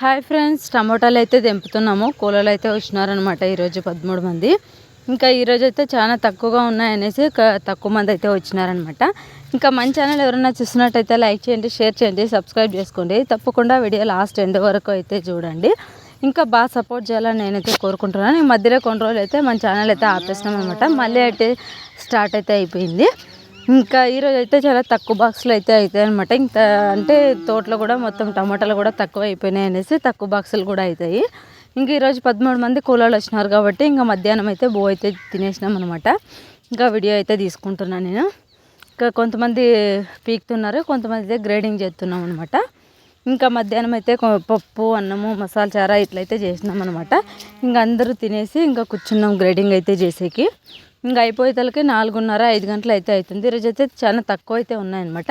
Hi friends టమోటాలు అయితే తెంపుతున్నాము. కూలలు అయితే వచ్చినారనమాట ఈరోజు పదమూడు మంది. ఇంకా ఈరోజు అయితే చాలా తక్కువగా ఉన్నాయనేసి తక్కువ మంది అయితే వచ్చినారనమాట ఇంకా మన ఛానల్ ఎవరైనా చూసినట్టయితే లైక్ చేయండి షేర్ చేయండి సబ్స్క్రైబ్ చేసుకోండి. తప్పకుండా వీడియో లాస్ట్ ఎండ్ వరకు అయితే చూడండి. ఇంకా బాగా సపోర్ట్ చేయాలని నేనైతే కోరుకుంటున్నాను. ఈ మధ్యలో కొన్ని రోజులు అయితే మన ఛానల్ అయితే ఆపేసినాం అనమాట మళ్ళీ అయితే స్టార్ట్ అయితే అయిపోయింది. ఇంకా ఈరోజు అయితే చాలా తక్కువ బాక్సులు అయితే అవుతాయి అనమాట ఇంకా అంటే తోటలో కూడా మొత్తం టమాటాలు కూడా తక్కువ అయిపోయినాయి అనేసి తక్కువ బాక్సులు కూడా అవుతాయి ఇంకా ఈరోజు పదమూడు మంది కూలోళ్ళు వచ్చినారు కాబట్టి ఇంకా మధ్యాహ్నం అయితే బో అయితే తినేసినాం అనమాట ఇంకా వీడియో అయితే తీసుకుంటున్నాను నేను. ఇంకా కొంతమంది పీకుతున్నారు కొంతమంది అయితే గ్రేడింగ్ చేస్తున్నాం అనమాట ఇంకా మధ్యాహ్నం అయితే పప్పు అన్నము మసాలా చారా ఇట్లయితే చేసినాం అనమాట ఇంకా అందరూ తినేసి ఇంకా కూర్చున్నాం గ్రేడింగ్ అయితే చేసేకి. ఇంకా అయిపోయేతలకి నాలుగున్నర ఐదు గంటలు అయితే అవుతుంది. ఈరోజు అయితే చాలా తక్కువ అయితే ఉన్నాయన్నమాట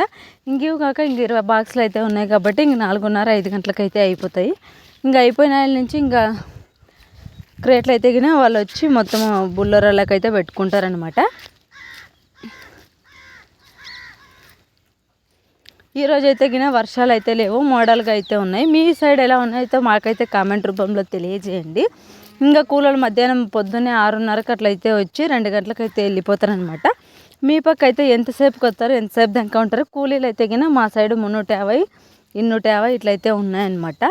ఇంకేవి కాక ఇంక ఇరవై బాక్సులు అయితే ఉన్నాయి కాబట్టి ఇంక నాలుగున్నర ఐదు గంటలకు అయితే అయిపోతాయి. ఇంకా అయిపోయిన నుంచి ఇంకా క్రేట్లు అయితే గిన వాళ్ళు వచ్చి మొత్తం బుల్లరాలకు అయితే పెట్టుకుంటారనమాట ఈరోజు అయితే గిన వర్షాలు అయితే లేవు మోడల్గా అయితే ఉన్నాయి. మీ సైడ్ ఎలా ఉన్నాయో? మాకైతే కామెంట్ రూపంలో తెలియజేయండి. ఇంకా కూలీలు మధ్యాహ్నం పొద్దున్నే ఆరున్నరకు అట్లయితే వచ్చి రెండు గంటలకైతే వెళ్ళిపోతారనమాట. మీ పక్క అయితే ఎంతసేపుకి వస్తారు? ఎంతసేపు దాకా ఉంటారు? కూలీలు అయితే గిన మా సైడ్ మున్నూట యాభై ఇన్నూట యాభై ఇట్లయితే ఉన్నాయన్నమాట.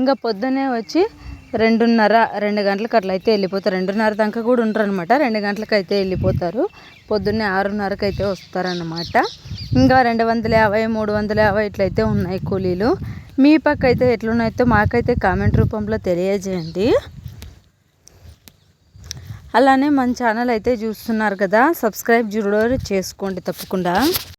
ఇంకా పొద్దున్నే వచ్చి రెండున్నర రెండు గంటలకు అట్లయితే వెళ్ళిపోతారు. రెండున్నర దాకా కూడా ఉండరు అనమాట రెండు గంటలకు అయితే వెళ్ళిపోతారు. పొద్దున్నే ఆరున్నరకు అయితే వస్తారనమాట ఇంకా రెండు వందల యాభై మూడు వందల యాభై ఇట్లయితే ఉన్నాయి కూలీలు. మీ పక్క అయితే ఎట్లున్నాయితే మాకైతే కామెంట్ రూపంలో తెలియజేయండి. అలానే మన ఛానల్ అయితే చూస్తున్నారు కదా సబ్స్క్రైబ్ చూడ చేసుకోండి తప్పకుండా.